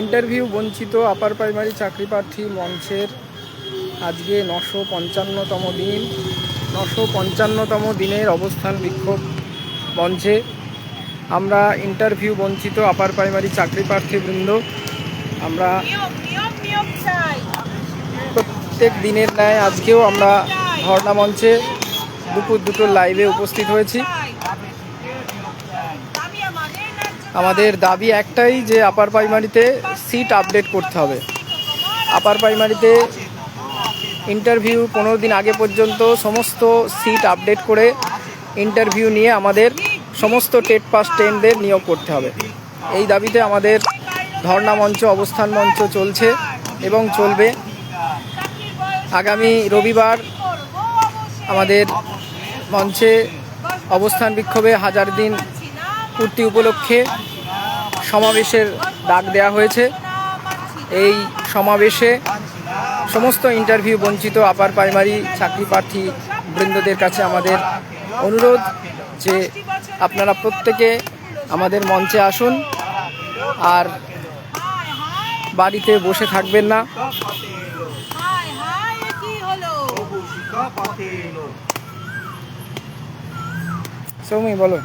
Interview বঞ্চিত upper primary চাকরি প্রার্থী মঞ্চের আজকে নশো পঞ্চান্নতম দিন। নশো পঞ্চান্নতম দিনের অবস্থান বিক্ষোভ মঞ্চে। আমরা ইন্টারভিউ বঞ্চিত আপার প্রাইমারি চাকরি প্রার্থীবৃন্দ আমরা প্রত্যেক দিনের ন্যায় আজকেও আমরা ধর্ণা মঞ্চে দুপুর দুটো লাইভে উপস্থিত হয়েছি চাই দাবি আমাদের দাবি একটাই যে আপার প্রাইমারিতে সিট আপডেট করতে হবে। আপার প্রাইমারিতে ইন্টারভিউ পনেরো দিন আগে পর্যন্ত সমস্ত সিট আপডেট করে ইন্টারভিউ নিয়ে আমাদের সমস্ত টেট পাস টেনদের নিয়োগ করতে হবে। এই দাবিতে আমাদের ধর্ণা মঞ্চ, অবস্থান মঞ্চ চলছে এবং চলবে। আগামী রবিবার আমাদের মঞ্চে অবস্থান বিক্ষোভে হাজার দিন পূর্তি উপলক্ষে সমাবেশের ডাক দেওয়া হয়েছে। এই সমাবেশে সমস্ত ইন্টারভিউ বঞ্চিত আপার প্রাইমারি চাকরি প্রার্থী বৃন্দদের কাছে আমাদের অনুরোধ যে আপনারা প্রত্যেকে আমাদের মঞ্চে আসুন আর বাড়িতে বসে থাকবেন না সৌমি, বলো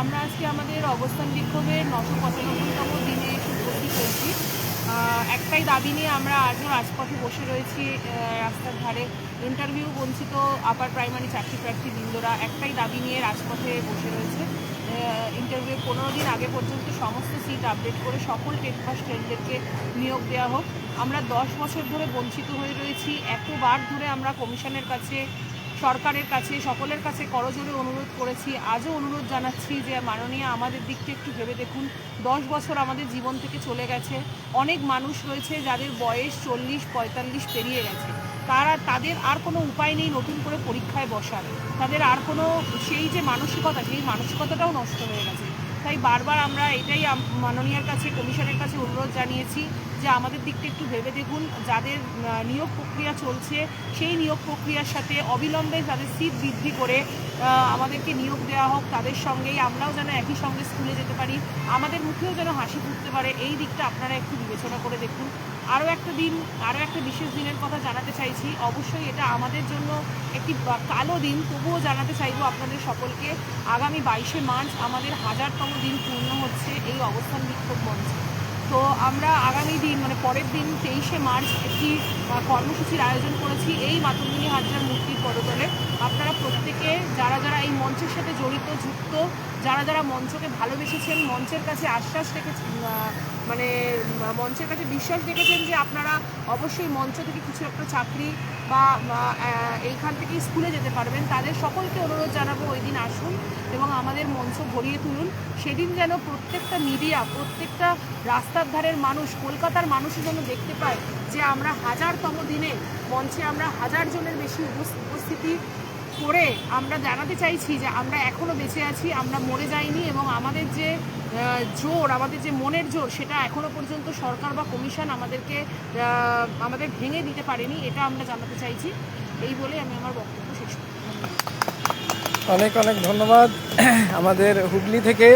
আমরা আজকে আমাদের অবস্থান বিক্ষোভের নশো পঁচানব্বইতম দিনে এসে উপস্থিত হয়েছি। একটাই দাবি নিয়ে আমরা আজও রাজপথে বসে রয়েছি রাস্তার ধারে ইন্টারভিউ বঞ্চিত আপার প্রাইমারি চাকরি প্রার্থী বৃন্দরা একটাই দাবি নিয়ে রাজপথে বসে রয়েছে। ইন্টারভিউ পনেরো দিন আগে পর্যন্ত সমস্ত সিট আপডেট করে সকল টেট পাস ট্রেনদেরকে নিয়োগ দেওয়া হোক। আমরা দশ বছর ধরে বঞ্চিত হয়ে রয়েছি। এতবার ধরে আমরা কমিশনের কাছে সরকারের কাছে, সকলের কাছে করজোরে অনুরোধ করেছি। আজও অনুরোধ জানাচ্ছি যে মাননীয় আমাদের দিকটা একটু ভেবে দেখুন। দশ বছর আমাদের জীবন থেকে চলে গেছে। অনেক মানুষ রয়েছে যাদের বয়স চল্লিশ, পঁয়তাল্লিশ পেরিয়ে গেছে। তারা, তাদের আর কোনো উপায় নেই নতুন করে পরীক্ষায় বসার। তাদের আর কোনো, সেই যে মানসিকতা, সেই মানসিকতাটাও নষ্ট হয়ে গেছে। তাই বারবার আমরা এটাই মাননীয়ার কাছে, কমিশনের কাছে অনুরোধ জানিয়েছি যে আমাদের দিকটা একটু ভেবে দেখুন, যাদের নিয়োগ প্রক্রিয়া চলছে, সেই নিয়োগ প্রক্রিয়ার সাথে অবিলম্বে তাদের সিট বৃদ্ধি করে আমাদেরকে নিয়োগ দেওয়া হোক, তাদের সঙ্গেই আমরাও যেন একই সঙ্গে স্কুলে যেতে পারি। আমাদের মুখেও যেন হাসি ফুটতে পারে, এই দিকটা আপনারা একটু বিবেচনা করে দেখুন। আরও একটা দিন, আরও একটা বিশেষ দিনের কথা জানাতে চাইছি। অবশ্যই এটা আমাদের জন্য একটি কালো দিন, তবুও জানাতে চাইব আপনাদের সকলকে। আগামী বাইশে মার্চ আমাদের হাজারতম দিন পূর্ণ হচ্ছে, এই অবস্থান বিক্ষোভ মঞ্চে। তো আমরা আগামী দিন মানে পরের দিন তেইশে মার্চ একটি কর্মসূচির আয়োজন করেছি এই মাতঙ্গিনী হাজরার মূর্তির পদতলে আপনারা প্রত্যেকে, যারা যারা এই মঞ্চের সাথে জড়িত, যুক্ত, যারা যারা মঞ্চকে ভালোবেসেছেন, মঞ্চের কাছে আশ্বাস রেখেছেন মানে মঞ্চের কাছে বিশ্বাস রেখেছেন যে আপনারা অবশ্যই মঞ্চ থেকে কিছু একটা চাকরি বা এইখান থেকে স্কুলে যেতে পারবেন। তাদের সকলকে অনুরোধ জানাব ওই দিন আসুন এবং আমাদের মঞ্চ ভরিয়ে তুলুন। সেদিন যেন প্রত্যেকটা মিডিয়া, প্রত্যেকটা রাস্তার ধারের মানুষ, কলকাতার মানুষই যেন দেখতে পায় যে আমরা হাজারতম দিনে মঞ্চে আমরা হাজার জনের বেশি উপস- উপস্থিতি করে আমরা জানাতে চাইছি যে আমরা এখনও বেঁচে আছি, আমরা মরে যাইনি এবং আমাদের যে জোর, আমাদের যে মনের জোর, সেটা এখনও পর্যন্ত সরকার বা কমিশন আমাদেরকে আমাদের ভেঙে দিতে পারেনি, এটা আমরা জানাতে চাইছি। এই বলে আমি আমার বক্তব্য শেষ অনেক অনেক ধন্যবাদ। আমাদের হুগলি থেকে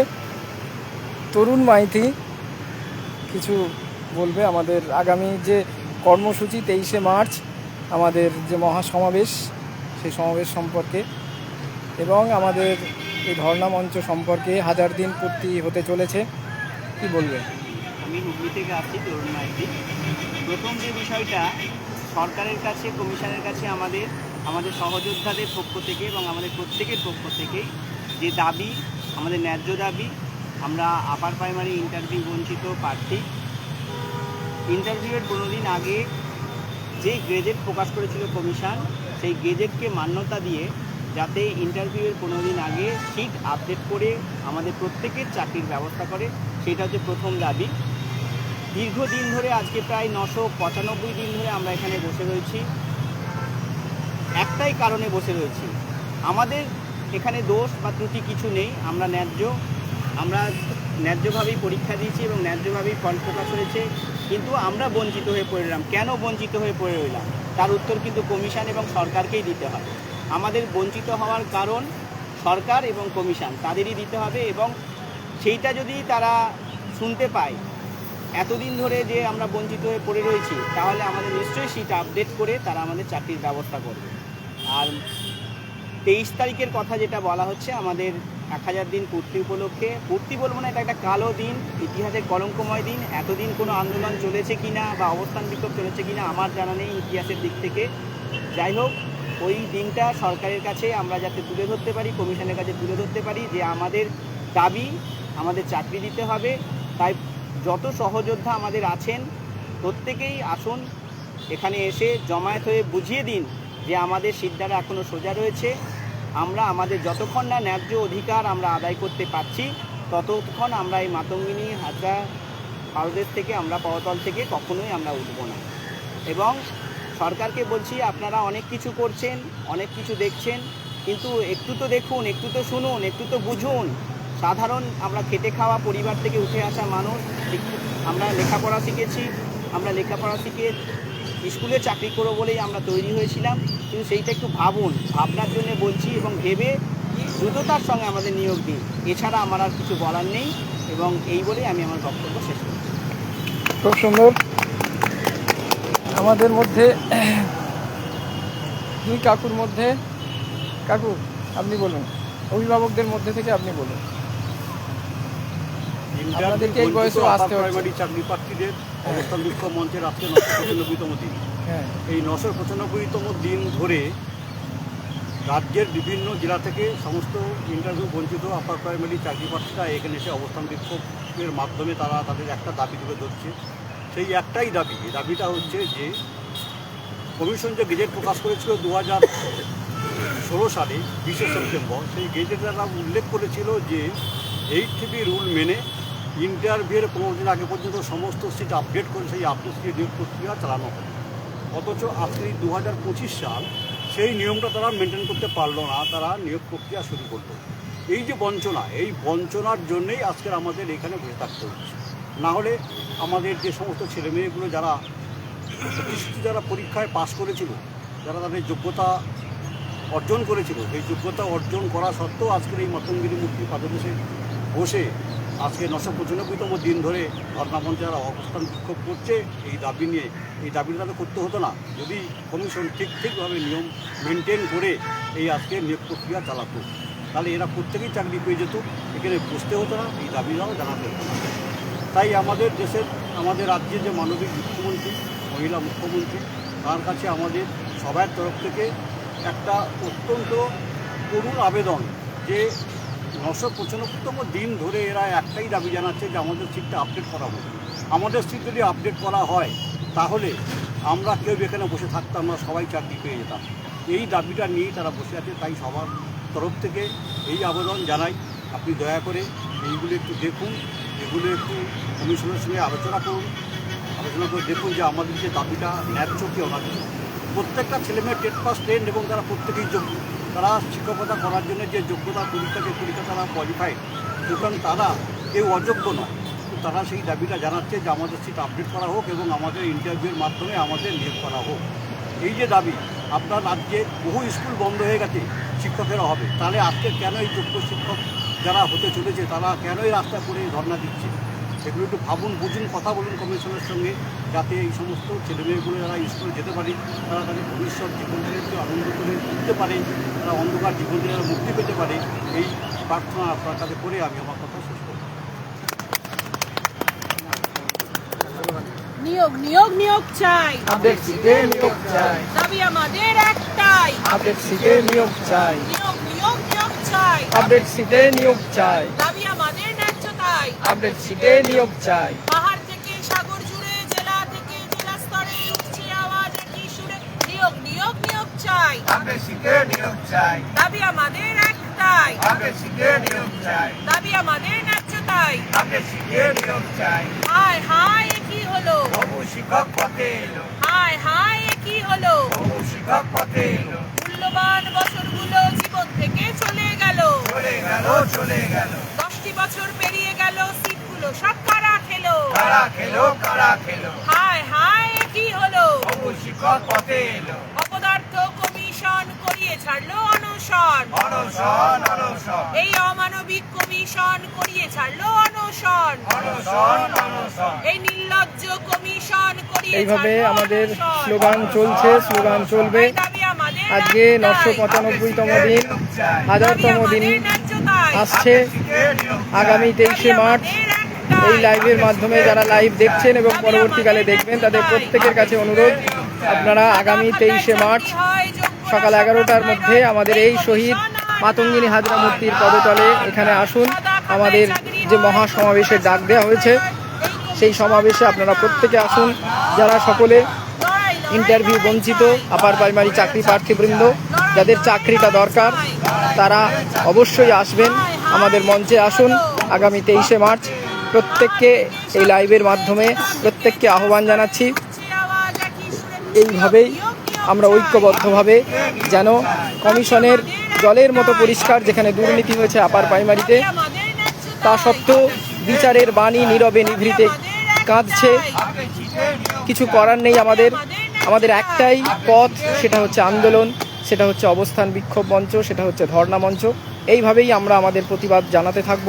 তরুণ মাইতি কিছু বলবে আমাদের আগামী যে কর্মসূচি তেইশে মার্চ, আমাদের যে মহাসমাবেশ, সেই সমাবেশ সম্পর্কে। এবং আমাদের এই ধর্ণা মঞ্চ সম্পর্কে হাজার দিন পূর্তি হতে চলেছে। কি বলবে? আমি হুগলি থেকে আসছি তরুণ মাইতি। প্রথম যে বিষয়টা, সরকারের কাছে, কমিশনের কাছে আমাদের আমাদের সহযোদ্ধাদের পক্ষ থেকে এবং আমাদের প্রত্যেকের পক্ষ থেকেই যে দাবি, আমাদের ন্যায্য দাবি, আমরা আপার প্রাইমারি ইন্টারভিউ বঞ্চিত প্রার্থী। ইন্টারভিউয়ের কোনো দিন আগে যে গেজেট প্রকাশ করেছিল কমিশন, সেই গেজেটকে মান্যতা দিয়ে যাতে ইন্টারভিউয়ের পনেরো দিন আগে ঠিক আপডেট করে আমাদের প্রত্যেকের চাকরির ব্যবস্থা করে, সেটা হচ্ছে প্রথম দাবি। দীর্ঘদিন ধরে আজকে প্রায় নশো পঁচানব্বই দিন ধরে আমরা এখানে বসে রয়েছি। একটাই কারণে বসে রয়েছি। আমাদের এখানে দোষ বা ত্রুটি কিছু নেই, আমরা ন্যায্য। আমরা ন্যায্যভাবেই পরীক্ষা দিয়েছি এবং ন্যায্যভাবেই ফল প্রকাশ হয়েছে। কিন্তু আমরা বঞ্চিত হয়ে পড়ে রইলাম। কেন বঞ্চিত হয়ে পড়ে রইলাম? তার উত্তর কিন্তু কমিশন এবং সরকারকেই দিতে হবে আমাদের বঞ্চিত হওয়ার কারণ সরকার এবং কমিশন, তাদেরই দিতে হবে এবং সেইটা যদি তারা শুনতে পায়, এতদিন ধরে যে আমরা বঞ্চিত হয়ে পড়ে রয়েছি, তাহলে আমাদের নিশ্চয়ই সেটা আপডেট করে তারা আমাদের চাকরির ব্যবস্থা করবে। আর তেইশ তারিখের কথা যেটা বলা হচ্ছে, আমাদের এক হাজার দিন পূর্তি উপলক্ষে, পূর্তি বলব না, এটা একটা কালো দিন, ইতিহাসের কলঙ্কময় দিন, এতদিন কোনো আন্দোলন চলেছে কিনা বা অবস্থান বিক্ষোভ চলেছে কিনা আমার জানা নেই ইতিহাসের দিক থেকে। যাই হোক ওই দিনটা সরকারের কাছে আমরা যাতে তুলে ধরতে পারি, কমিশনের কাছে তুলে ধরতে পারি যে আমাদের দাবি, আমাদের চাকরি দিতে হবে। তাই যত সহযোদ্ধা আমাদের আছেন, প্রত্যেকেই আসুন, এখানে এসে জমায়েত হয়ে বুঝিয়ে দিন যে আমাদের সিদ্ধারা এখনও সোজা রয়েছে। আমরা আমাদের যতক্ষণ না ন্যায্য অধিকার আমরা আদায় করতে পারছি, ততক্ষণ আমরা এই মাতঙ্গিনী হাজরা পারদেশ থেকে, আমরা পরতল থেকে কখনোই আমরা উঠব না। এবং সরকারকে বলছি, আপনারা অনেক কিছু করছেন, অনেক কিছু দেখছেন, কিন্তু একটু তো দেখুন, একটু তো শুনুন, একটু তো বুঝুন। সাধারণ আমরা খেটে খাওয়া পরিবার থেকে উঠে আসা মানুষ আমরা লেখাপড়া শিখেছি, আমরা লেখাপড়া শিখে স্কুলে চাকরি করব বলেই আমরা তৈরি হয়েছিলাম, কিন্তু সেইটা একটু ভাবুন, ভাবনার জন্য বলছি এবং ভেবে দ্রুততার সঙ্গে আমাদের নিয়োগ দিন। এছাড়া আমার আর কিছু বলার নেই এবং এই বলেই আমি আমার বক্তব্য শেষ করছি। খুব সুন্দর। আমাদের মধ্যে দুই কাকুর মধ্যে কাকু আপনি বলুন। অভিভাবকদের মধ্যে থেকে আপনি বলুন। আপনাদেরকে এই বয়সেও আসতে প্রাইমারি চাকরি প্রার্থীদের অবস্থান মঞ্চের আজকে নশো পঁচানব্বইতম দিন। হ্যাঁ। এই নশো পঁচানব্বইতম দিন ধরে রাজ্যের বিভিন্ন জেলা থেকে সমস্ত ইন্টারভিউ বঞ্চিত আপার প্রাইমারি চাকরি প্রার্থীরা এখানে এসে অবস্থান বিক্ষোভের মাধ্যমে তারা তাদের একটা দাবি তুলে ধরছে। সেই একটাই দাবি। দাবিটা হচ্ছে যে কমিশন যে গেজেট প্রকাশ করেছিল দু হাজার ষোলো সালে, বিশে সেপ্টেম্বর, সেই গেজেটে তারা উল্লেখ করেছিল যে এইট টিভি রুল মেনে ইন্টারভিউয়ের পনেরো দিন আগে পর্যন্ত সমস্ত সিট আপডেট করে সেই আপডেট সিট নিয়োগ প্রক্রিয়া চালানো হবে অথচ আজকে দু হাজার পঁচিশ সাল সেই নিয়মটা তারা মেনটেন করতে পারল না, তারা নিয়োগ প্রক্রিয়া শুরু করল। এই যে বঞ্চনা, এই বঞ্চনার জন্যেই আজকের আমাদের এখানে বসে থাকতে হচ্ছে। না হলে আমাদের যে সমস্ত ছেলেমেয়েগুলো যারা যারা পরীক্ষায় পাশ করেছিল, যারা তাদের যোগ্যতা অর্জন করেছিল এই যোগ্যতা অর্জন করা সত্ত্বেও আজকের এই মাতঙ্গিরি মূর্তি পাদদেশে বসে আজকে নশো পঁচানব্বইতম দিন ধরে ধর্নামঞ্চে যারা অবস্থান বিক্ষোভ করছে। এই দাবি নিয়ে, এই দাবিটা তাদের করতে হতো না। যদি কমিশন ঠিক, ঠিকভাবে নিয়ম মেনটেন করে এই আজকে নিয়োগ প্রক্রিয়া চালাতো, তাহলে এরা প্রত্যেকেই চাকরি পেয়ে যেত। এখানে বসতে হতো না, এই দাবিটাও জানাতে হতো না। তাই আমাদের দেশের, আমাদের রাজ্যের যে মানবিক মুখ্যমন্ত্রী, মহিলা মুখ্যমন্ত্রী, তার কাছে আমাদের সবার তরফ থেকে একটা অত্যন্ত করুণ আবেদন যে নশো পঁচানব্বইতম দিন ধরে এরা একটাই দাবি জানাচ্ছে যে আমাদের সিটটা আপডেট করা হোক। আমাদের সিট যদি আপডেট করা হয়, তাহলে আমরা কেউ এখানে বসে থাকতাম না, সবাই চাকরি পেয়ে যেতাম। এই দাবিটা নিয়েই তারা বসে আছে, তাই সবার তরফ থেকে এই আবেদন জানাই। আপনি দয়া করে এইগুলো একটু দেখুন এগুলো একটু কমিশনের সঙ্গে আলোচনা করুন। আলোচনা করে দেখুন যে আমাদের যে দাবিটা ন্যায্য কি অন্যায্য প্রত্যেকটা ছেলেমেয়ে টেট পাস টেন এবং তারা প্রত্যেকেই যোগ্য। তারা শিক্ষকতা করার জন্য যে যোগ্যতা পরীক্ষা যে পরীক্ষা তারা কোয়ালিফাইড সুতরাং তারা কেউ অযোগ্য নয়। তারা সেই দাবিটা জানাচ্ছে যে আমাদের সিট আপডেট করা হোক এবং আমাদের ইন্টারভিউর মাধ্যমে আমাদের নিয়োগ করা হোক। এই যে দাবি, আপনার রাজ্যে বহু স্কুল বন্ধ হয়ে গেছে, শিক্ষকেরা হবে। তাহলে আজকে কেন এই যোগ্য শিক্ষক যারা হতে চলেছে তারা কেনই রাস্তা করে ধর্ণা দিচ্ছে? এগুলো একটু ভাবুন বুঝুন কথা বলুন কমিশনের সঙ্গে যাতে এই সমস্ত ছেলেমেয়েগুলো যারা স্কুলে যেতে পারে তারা তাদের ভবিষ্যৎ জীবনটাকে একটু আনন্দ করে উঠতে পারে তারা অন্ধকার জীবন থেকে তারা মুক্তি পেতে পারে এই প্রার্থনা আপনার কাছে করে আমি আমার কথা শেষ করব। নিয়োগ নিয়োগ নিয়োগ চাই। সিটে নিয়োগ চাই। দাবি আমাদের একটাই। সিটে নিয়োগ চাই। চাই। আপডেট সিটে নিয়োগ চাই। দাবি আমাদের ন্যায্য তাই। আপডেট সিটে নিয়োগ চাই। পাহাড় থেকে সাগর জুড়ে জেলা থেকে জেলা স্তরে উঠছে আওয়াজ একই সুরে নিয়োগ নিয়োগ নিয়োগ চাই। আপডেট সিটে নিয়োগ চাই। দাবি আমাদের একটাই। আপডেট সিটে নিয়োগ চাই। দাবি আমাদের ন্যায্য তাই। আপডেট সিটে নিয়োগ চাই। হায় হায় কি হলো? বহু শিক্ষক পথে এলো। হায় হায় কি হলো? বহু শিক্ষক পথে এলো মূল্যবান বছরগুলো জীবন থেকে চলে গেল চলে গেল চলে গেল। দশটি বছর পেরিয়ে গেল সিটগুলো সব কারা খেলো? কারা খেলো কারা খেলো? হায় হায় কি হলো? শিক্ষক পথে এলো। অপদার্থ কমিশন করিয়ে ছাড়লো অনশন। অনশন অনশন। এই অমানবিক কমিশন করিয়ে ছাড়লো অনশন। অনশন এই নির্লজ্জ কমিশন করিয়ে এইভাবে আমাদের স্লোগান চলছে স্লোগান চলবে। এই দাবি আমাদের আজকে। নশো পঁচানব্বইতম দিন। হাজারতম দিন আসছে। আগামী তেইশে মার্চ এই লাইভের মাধ্যমে যারা লাইভ দেখছেন এবং পরবর্তীকালে দেখবেন, তাদের প্রত্যেকের কাছে অনুরোধ, আপনারা আগামী তেইশে মার্চ সকাল এগারোটার মধ্যে আমাদের এই শহীদ মাতঙ্গিনী হাজরা মূর্তির পদতলে এখানে আসুন। আমাদের যে মহা সমাবেশের ডাক দেওয়া হয়েছে, সেই সমাবেশে আপনারা প্রত্যেকে আসুন। যারা সকলে ইন্টারভিউ বঞ্চিত, আপার প্রাইমারি চাকরি প্রার্থীবৃন্দ যাদের চাকরিটা দরকার, তারা অবশ্যই আসবেন আমাদের মঞ্চে আসুন আগামী তেইশে মার্চ। প্রত্যেককে এই লাইভের মাধ্যমে প্রত্যেককে আহ্বান জানাচ্ছি। এইভাবেই আমরা ঐক্যবদ্ধভাবে যেন কমিশনের জলের মতো পরিষ্কার যেখানে দুর্নীতি হয়েছে আপার প্রাইমারিতে, তা সত্ত্বেও বিচারের বাণী নীরবে নিভৃতে কাঁদছে। কিছু করার নেই আমাদের। আমাদের একটাই পথ, সেটা হচ্ছে আন্দোলন। সেটা হচ্ছে অবস্থান বিক্ষোভ মঞ্চ, সেটা হচ্ছে ধর্ণা মঞ্চ। এইভাবেই আমরা আমাদের প্রতিবাদ জানাতে থাকব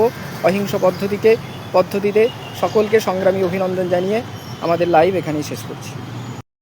অহিংস পদ্ধতিকে, পদ্ধতিতে সকলকে সংগ্রামী অভিনন্দন জানিয়ে আমাদের লাইভ এখানেই শেষ করছি।